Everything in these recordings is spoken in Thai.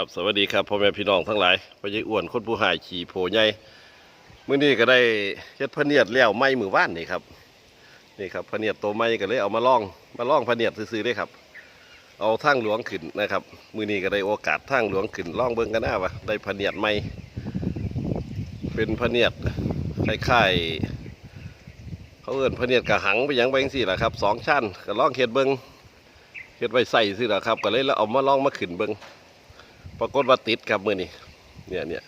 ครับสวัสดีครับพ่อแม่พี่น้องทั้งหลายพ่อใหญ่อ้วนคนผู้หายขี่โผใหญ่มื้อนี้ก็ได้เฮ็ดพะเนียดแล้วไม้มือว่านนี่ครับนี่ครับพะเนียดตัวไม้ก็เลยเอามาล่องมาล่องพะเนียดซื้อๆได้ครับ เอาทางหลวงขึ้นนะครับ มื้อนี้ก็ได้โอกาสทางหลวงขึ้นล่องเบิ่งกันหน้าว่าได้พะเนียดไม้เป็นพะเนียดคล้ายๆเขาเอิ้นพะเนียดกะหังไปยังไปจังซี่ล่ะครับสองชั้นก็ล่องเฮ็ดเบิ่งเฮ็ดไว้ใส่ซื่อล่ะครับ ก็เลยแล้วเอามาล่องมาขึ้นเบิ่ง ปรากฏว่าติดครับมือนี่เนี่ยเนี่ย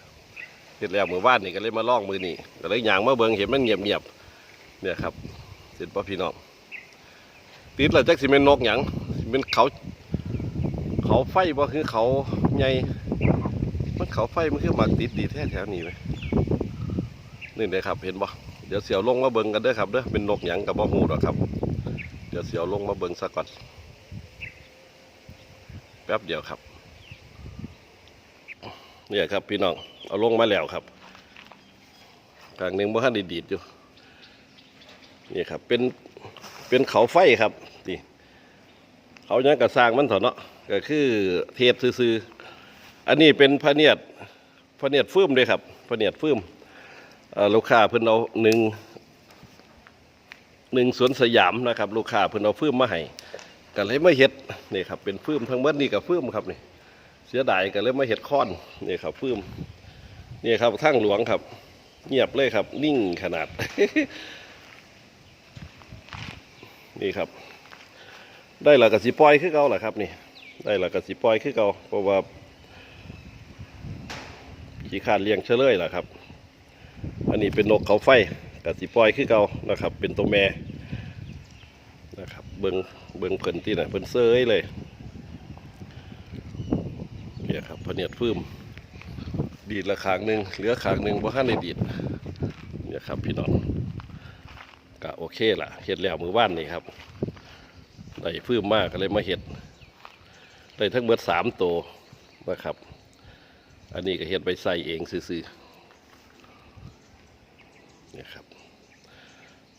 ติดแล้วมือว่านนี่ก็เลยมาล่องมือนี่ก็เลยอย่างมาเบิงเห็นมันเงียบเงียบเนี่ยครับเสร็จป่ะพี่น้องติดแล้วจักสิเป็นนกหยังเป็นเขา เขาไฟบ่คือเขาใหญ่มันเขาไฟมันคือมาติดดีแท้แถวนี้ไหมนี่เลยครับเห็นบ่เดี๋ยวเสียวลงมาเบิงกันเด้อครับเด้อเป็นนกหยังกับบ่หูหรอกครับ เดี๋ยวเสียวลงมาเบิงซะก่อนแป๊บเดียวครับ เนี่ยครับพี่น้องเอาลงมาแล้วครับกลางหนึ่งบ่ทันด้ดีดอยู่นี่ครับเป็นเป็นเขาไฟครับนี่เขายังกระสร้างมันเถอะเนาะก็คือเทศซื่อๆอันนี้เป็นพระเนียดพระเนียดฟื้มเลยครับพระเนียดฟื้มลูกค้าเพิ่นเอาหนึ่งหนึ่งสวนสยามนะครับ ลูกค้าเพิ่นเอาฟื้มมาให้ก็เลยมาเฮ็ดนี่ครับเป็นฟื้มทั้งหมดนี่กับฟื้มครับนี่ เสียดายกันเลยมาเห็ดค้อนนี่ครับฟื้มนี่ครับทั้งหลวงครับ เงียบเลยครับ นิ่งขนาด นี่ครับ ได้ละกสิปล่อยคือเก่าแหละครับ นี่ ได้ละกสิปล่อยคือเก่าเพราะว่าขี้ขานเลี้ยงเฉลยแหละครับ อันนี้เป็นนกเขาไฟกสิปล่อยคือเก่านะครับ เป็นตัวแม่นะครับ เบิงเบิงเพิ่นที่ไหนเพิ่นเซยเลย เนี่ยครับพเนียดฟื้มดีดละขางหนึ่งเหลือขางหนึ่งว่าขั้นในดีดเนี่ยครับพี่น้องก็โอเคล่ะเห็ดแล้วมือว่านนี่ครับได้ฟื้มมากก็เลยมาเห็ดได้ทั้งเบิดสามตัวนะครับ อันนี้ก็เห็ดไปใส่เองซื่อๆเนี่ยครับ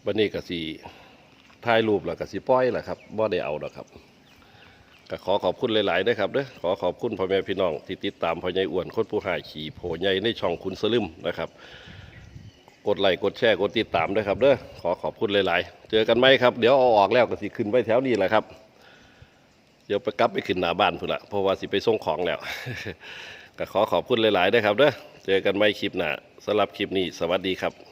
วันนี้ก็สีถ่ายรูปแล้วก็สีป้อยแหละครับบ่ได้เอาหรอกครับ ก็ขอขอบคุณหลายๆนะครับเด้อขอขอบคุณพ่อแม่พี่น้องที่ติดตามพ่อใหญ่อ้วนคนผู้หายขี่โผใหญ่ในช่องคุณสลึมนะครับ กดไลค์กดแชร์กดติดตามด้วยครับเด้อขอขอบคุณหลายๆ เจอกันไหมครับเดี๋ยวเอาออกแล้วก็สิขึ้นไปแถวนี้แหละครับ เดี๋ยวไปกลับไปขึ้นหน้าบ้านพุ่นละเพราะว่าสิไปส่งของแล้วก็ขอขอบคุณหลายๆด้วยครับเด้อเจอกันไหมคลิปหน้าสำหรับคลิปนี้สวัสดีครับ